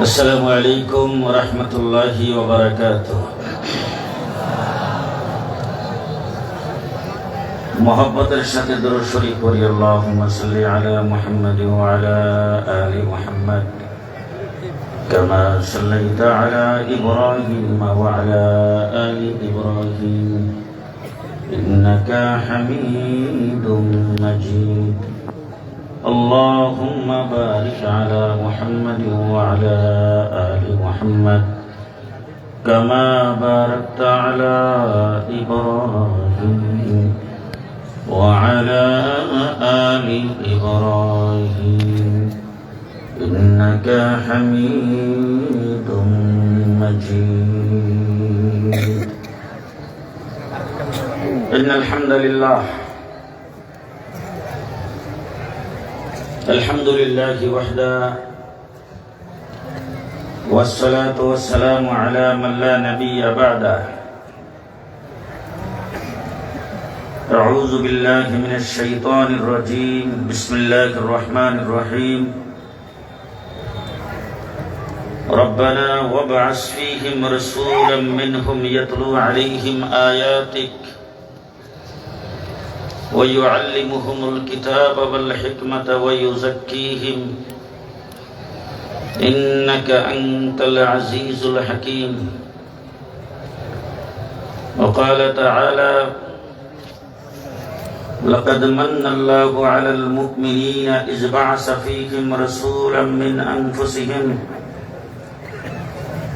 السلام عليكم ورحمة الله وبركاته محبت الشهد در شريف وري اللهم صل على محمد وعلى آل محمد كما صليت على إبراهيم وعلى آل إبراهيم إنك حميد مجيد اللهم بارك على محمد وعلى آل محمد كما باركت على إبراهيم وعلى آل إبراهيم. إنك حميد مجيد. إن الحمد لله الحمد لله وحده والصلاة والسلام على من لا نبي بعده. أعوذ بالله من الشيطان الرجيم بسم الله الرحمن الرحيم. ربنا وابعث فيهم رسولا منهم يتلو عليهم آياتك. ويعلمهم الكتاب والحكمة ويزكيهم. إنك أنت العزيز الحكيم. وقال تعالى لقد من الله على المؤمنين إذ بعث فيهم رسولا من أنفسهم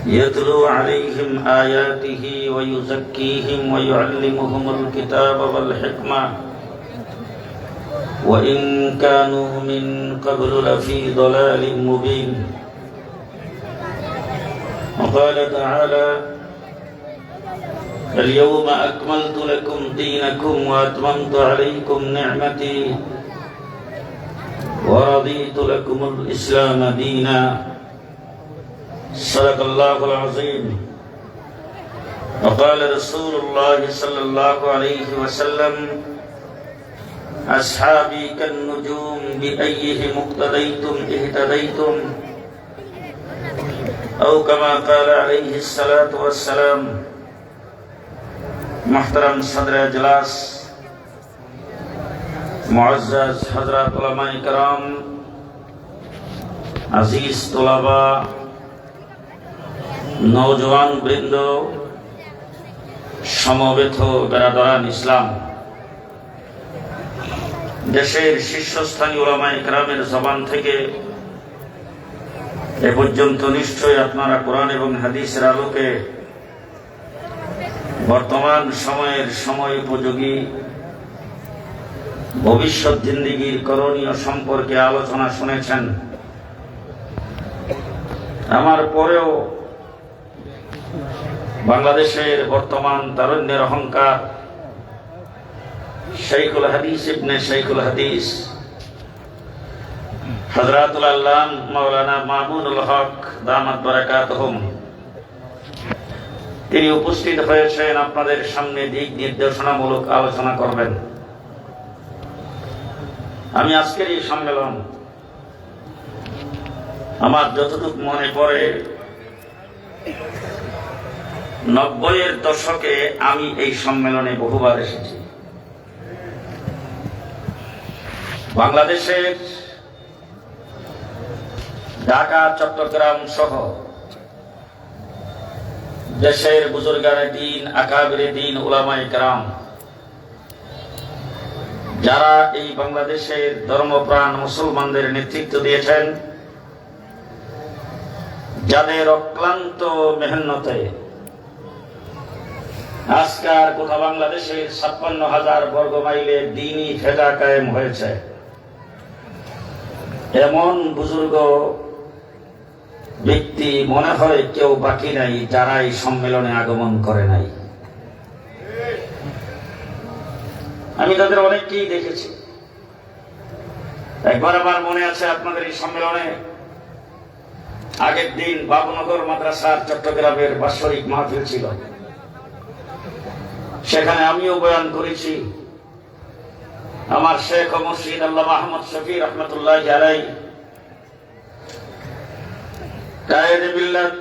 يتلو عليهم آياته ويزكيهم ويعلمهم الكتاب والحكمة. وإن كانوا من قبل لفي ضلال مبين. وقال تعالى اليوم أكملت لكم دينكم وأتممت عليكم نعمتي ورضيت لكم الإسلام دينا. صدق الله العظيم. وقال رسول الله صلى الله عليه وسلم أصحابي كالنجوم بأيهم اقتديتم اهتديتم أو كما قال عليه الصلاة والسلام محترم صدر اجلاس معزز حضرات علماء کرام عزیز طلبا নৌজওয়ান বৃন্দ সমবেত বেরাদরান ইসলাম দেশের শীর্ষস্থানীয় ওলামাই গ্রামের জবান থেকে এ পর্যন্ত নিশ্চয়ই আপনারা কোরআন এবং হাদিসের আলোকে বর্তমান সময়ের সময় উপযোগী, ভবিষ্যৎ জিন্দিগির করণীয় সম্পর্কে আলোচনা শুনেছেন। আমার পরেও বাংলাদেশের বর্তমান তারুণ্যের অহংকার শেখুল হাদিস ইবনে শেখুল হাদিস। হজরাতুল আল্লাহ মৌলানা মামুনুল হক দামাত বারাকাতহুম। তিনি উপস্থিত হয়েছেন আপনাদের সামনে দিক নির্দেশনামূলক আলোচনা করবেন। আমি আজকের এই সম্মেলন আমার যতটুকু মনে পড়ে, নব্বইয়ের দশকে আমি এই সম্মেলনে বহুবার এসেছি। বাংলাদেশের ঢাকা, চট্টগ্রাম সহ দেশের বুজুর্গারে দিন, আকাবিরে দিন ওলামাই গ্রাম যারা এই বাংলাদেশের ধর্মপ্রাণ মুসলমানদের নেতৃত্ব দিয়েছেন, যাদের অক্লান্ত মেহনতে আজকার গোটা বাংলাদেশের ছাপ্পান্ন হাজার বর্গ মাইলে দিনই ফেদা কায়েম হয়েছে। এমন বুজুর্গ ব্যক্তি মনে হয় কেউ বাকি নাই যারা এই সম্মেলনে আগমন করে নাই। আমি তাদের অনেককেই দেখেছি। একবার আমার মনে আছে আপনাদের এই সম্মেলনে আগের দিন বাবুনগর মাদ্রাসার চট্টগ্রামের বাৎসরিক মাহফিল ছিল। সেখানে আমিও বয়ান করেছি। আমার শেখ ও আল্লাহ মাহমুদ শফি রহমতুল্লাহ আলাই কায়েদ বিল্লাত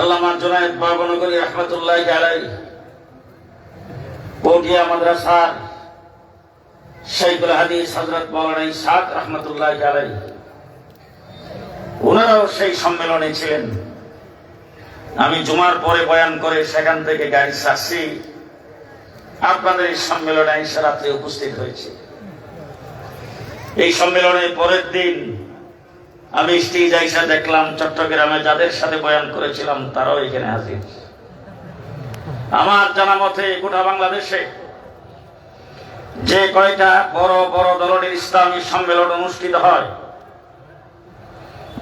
আল্লামা জুনায়েদ বাবনগরী রহমতুল্লাহ আলাই পটিয়া মাদ্রাসার শৈখুল হাদিস হজরত মৌলানা ইসাক রহমতুল্লাহ আলাই ওনারাও সেই সম্মেলনে ছিলেন। আমি জুমার পরে বয়ান করে সেখান থেকে গাড়ি ছাড়ছি আপনাদের এই সম্মেলনে এসে রাত্রে উপস্থিত হয়েছে। এই সম্মেলনের পরের দিন আমি স্টেজ আইসা দেখলাম চট্টগ্রামে যাদের সাথে বয়ান করেছিলাম, তারাও এখানে হাজির। আমার জানা মতে গোটা বাংলাদেশে যে কয়টা বড় বড় ধরনের ইসলামী সম্মেলন অনুষ্ঠিত হয়,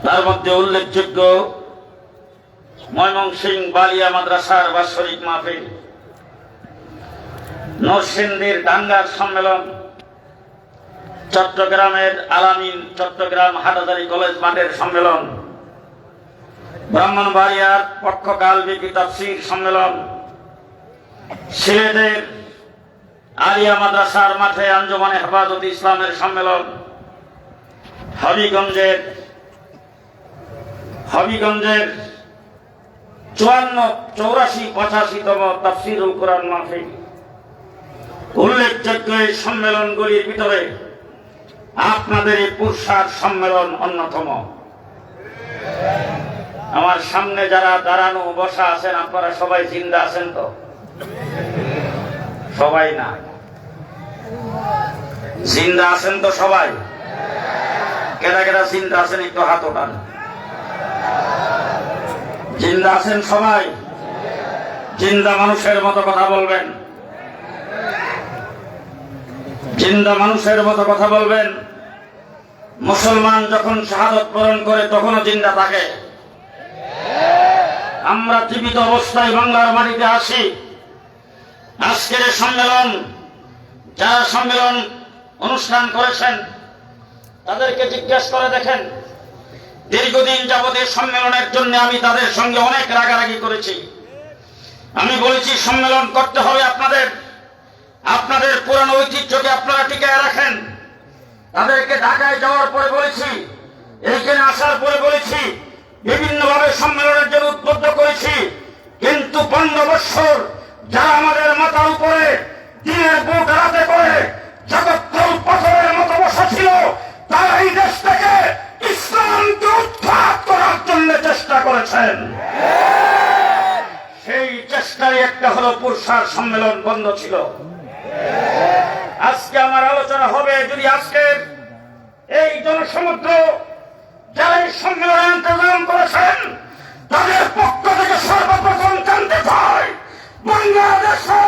তার মধ্যে উল্লেখযোগ্য ময়মনসিং বালিয়া মাদ্রাসার বাৎসরিক মাহফিল নরসিংদীর ডাঙ্গার সম্মেলন। চট্টগ্রামের আলামিন চট্টগ্রাম হাটাদারি কলেজ মাঠের সম্মেলন। ব্রাহ্মণবাড়িয়ার পক্ষকাল বিপি তাফসির সম্মেলন। সিলেটের আলিয়া মাদ্রাসার মাঠে আঞ্জমানে হেফাজত ইসলামের সম্মেলন। হবিগঞ্জের হবিগঞ্জের চুয়ান্ন, চৌরাশি, পঁচাশিতম তাফসিরুল কোরআন মাহফিল। উল্লেখযোগ্য এই সম্মেলনগুলির ভিতরে আপনাদের এই পুরসার সম্মেলন অন্যতম। আমার সামনে যারা দাঁড়ানো, বসা আছেন, আপনারা সবাই জিন্দা আছেন তো? সবাই না? জিন্দা আছেন তো সবাই? কেনা কেনা জিন্দা আছেন, একটু হাত ওঠান। জিন্দা আছেন সবাই? জিন্দা মানুষের মতো কথা বলবেন। জিন্দা মানুষের মতো কথা বলবেন। মুসলমান যখন শাহাদত পূরণ করে, তখনও জিন্দা থাকে। আমরা জীবিত অবস্থায় বাংলার মাটিতে আসি। আজকের সম্মেলন, যারা সম্মেলন অনুষ্ঠান করেছেন, তাদেরকে জিজ্ঞেস করে দেখেন, দীর্ঘদিন এই সম্মেলনের জন্য আমি তাদের সঙ্গে অনেক রাগারাগি করেছি। আমি বলেছি, সম্মেলন করতে হবে আপনাদের। আপনাদের পুরানো ঐতিহ্যকে আপনারা টিকায় রাখেন। তাদেরকে ঢাকায় যাওয়ার পরে বলেছি এইখানে আসার পরে বলেছি, বিভিন্নভাবে সম্মেলনের জন্য উদ্বুদ্ধ করেছি। কিন্তু পনেরো বৎসর যারা আমাদের মাথার উপরে দিনের বুট রাতে করে জগৎকল পাথরের মতো বসা ছিল, তারা এই দেশ থেকে ইসলামকে উৎখাত করার জন্য চেষ্টা করেছেন। সেই চেষ্টায় একটা হলো পুরসার সম্মেলন বন্ধ ছিল। আজকে আমার আলোচনা হবে যদি আজকের এই জনসমুদ্র যারা এই সম্মেলনে করেছেন, তাদের পক্ষ থেকে সর্বপ্রথম জানতে চাই, বাংলাদেশে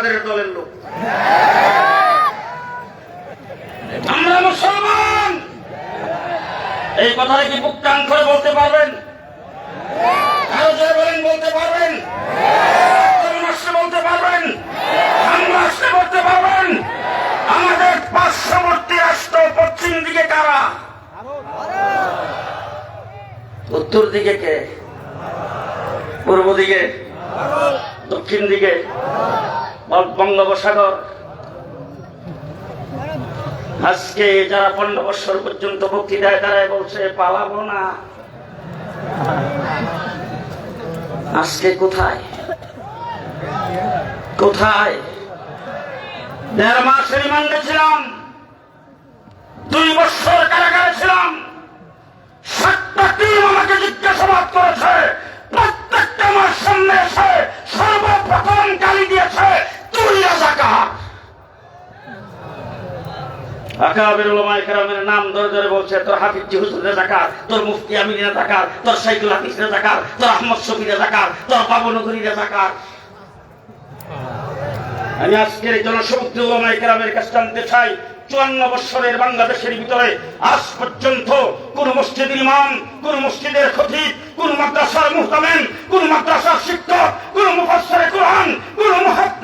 কাদের দলের লোক। আমরা মুসলমান! এই কথাটা কি বুক টান করে বলতে পারবেন? আরও বলেন, বলতে পারবেন? পারবেন? আমাদের পার্শ্ববর্তী রাষ্ট্র পশ্চিম দিকে কারা? উত্তর দিকে কে? পূর্ব দিকে? দক্ষিণ দিকে? বঙ্গোপসাগর। আজকে যারা পনেরো বছর পর্যন্ত বক্তৃতায় দাঁড়ায় বলছে পালাবো না। আজকে কোথায়? কোথায়? দেড় মাস রিমান্ডে ছিলাম। দুই বছর কারাগারে ছিলাম। সাতটা টিম আমাকে জিজ্ঞাসাবাদ করেছে। প্রত্যেকটা আমার সামনে এসে সর্বপ্রথম গালি দিয়েছে। চুয়ান্ন বৎসরের বাংলাদেশের ভিতরে আজ পর্যন্ত কোন মসজিদের ইমাম, কোন মসজিদের খতিব, কোন মাদ্রাসার মুহতামেন কোন মাদ্রাসার শিক্ষক, কোন মুফাসসিরে কোরআন, কোন মুহাদ্দিস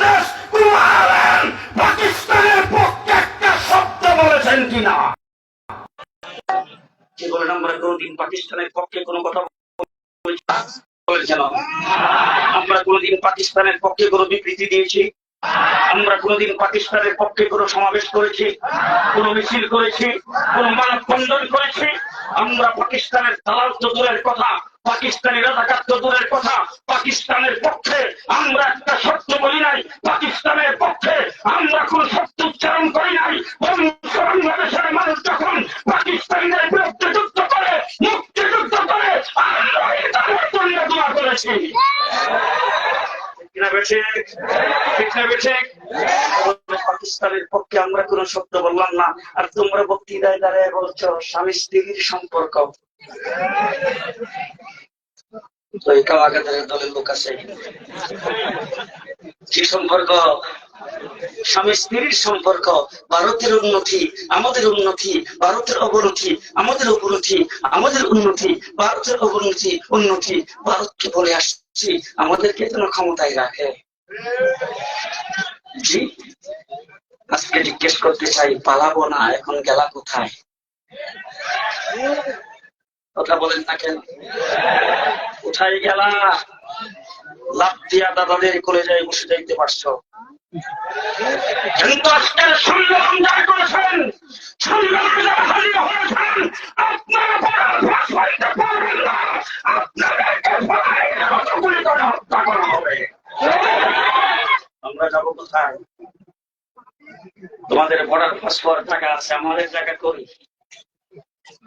কোনদিন পাকিস্তানের পক্ষে কোনো কথা আমরা কোনদিন পাকিস্তানের পক্ষে কোনো বিবৃতি দিয়েছি। আমরা কোনদিন পাকিস্তানের পক্ষে কোনো সমাবেশ করেছি, কোনো মিছিল করেছি, কোনো মানববন্ধন করেছি। আমরা পাকিস্তানের দালাল তো দূরের কথা, পাকিস্তানি রাজাকার তো দূরের কথা। পাকিস্তানের পক্ষে আমরা একটা শর্ত বলি নাই। পাকিস্তানের পক্ষে আমরা কোন শব্দ উচ্চারণ করি নাই। বরং বাংলাদেশের মানুষ যখন পাকিস্তানিদের বিরুদ্ধে যুদ্ধ করে পাকিস্তানের পক্ষে আমরা কোন শব্দ বললাম না। আর তোমরা বক্তৃতায় দাঁড়ায় বলছো স্বামী স্ত্রীর সম্পর্ক। লোক আছে। কি সম্পর্ক, স্বামী স্ত্রীর সম্পর্ক, ভারতের উন্নতি, আমাদের উন্নতি, ভারতের অবনতি, আমাদের অবনতি, আমাদের উন্নতি, ভারতের অবনতি, উন্নতি, ভারতকে বলে আসছি, আমাদেরকে যেন ক্ষমতায় রাখে। জি, আজকে জিজ্ঞেস করতে চাই, পালাবো না, এখন গেলা কোথায়? কথা বলেন না কেন? কোথায় গেলা? লাভ দিয়া দাদাদের কোলে যাই বসে যাইতে পারছ? কিন্তু আজকের করেছেন। আমরা যাব কোথায়? তোমাদের বর্ডার পাসপোর্ট টাকা আছে, আমাদের জায়গা করি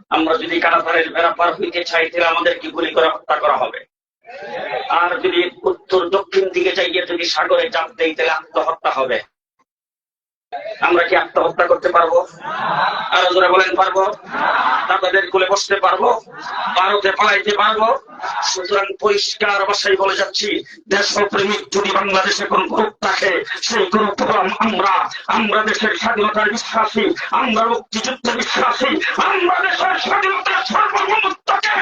আমরা যদি কারাপারের বেড়া পার হইতে চাই, তাহলে আমাদেরকে গুলি করে, হত্যা করা হবে। আর যদি উত্তর দক্ষিণ দিকে যাইয়ে যদি সাগরে চাপ দেই তাহলে আত্মহত্যা হবে। আমরা কি আত্মহত্যা করতে পারব? আরও জোরে বলেন, পারব। তাদের কোলে বসতে পারব, ভারতে পালাইতে পারব। সুতরাং পরিষ্কার ভাষায় বলে যাচ্ছি, দেশপ্রেমিক যদি বাংলাদেশে কোন গ্রুপ থাকে, সেই আমরা দেশের স্বাধীনতার বিশ্বাসী। আমরা মুক্তিযুদ্ধে বিশ্বাসী। আমরা দেশের স্বাধীনতার সর্বভৌমত্বকে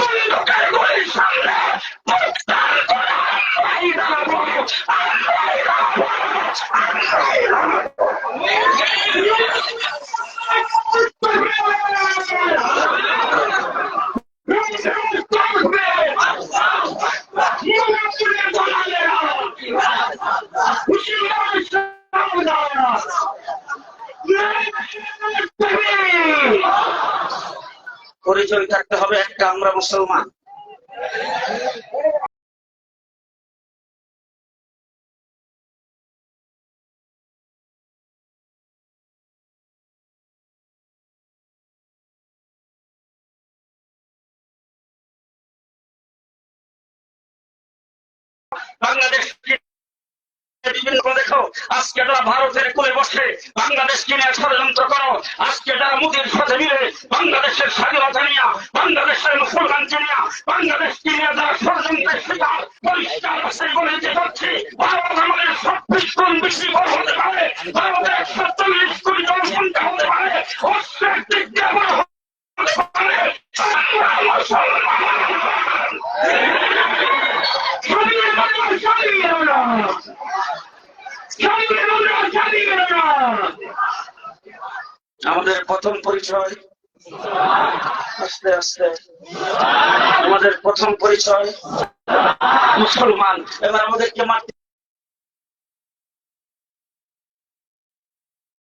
বন্দুকের পরিচয় থাকতে হবে একটা আমরা মুসলমান। বাংলাদেশ বিভিন্ন দেখো, আজকে যারা ভারতের কোলে বসে বাংলাদেশকে নিয়ে ষড়যন্ত্র করো, আজকে যারা মোদীর সাথে মিলে বাংলাদেশের স্বাধীনতা নিয়ে, বাংলাদেশের মুসলমানকে নিয়ে, বাংলাদেশকে নিয়ে যারা ষড়যন্ত্রের শিকার, পরিষ্কার ভাষায় বলে দিতে পারছি ভারত আমাদের চব্বিশ গুণ বেশি বড় হতে পারে, ভারতের একশো চল্লিশ কোটি জনসংখ্যা হতে পারে, অস্ত্রের দিক দিয়ে বড় হতে পারে, আমরা মুসলমান স্বাধীন বাংলা স্বাধীন বাংলা আমাদের প্রথম পরিচয়। আস্তে আস্তে। আমাদের প্রথম পরিচয়। মুসলমান। এবার আমাদেরকে মারতে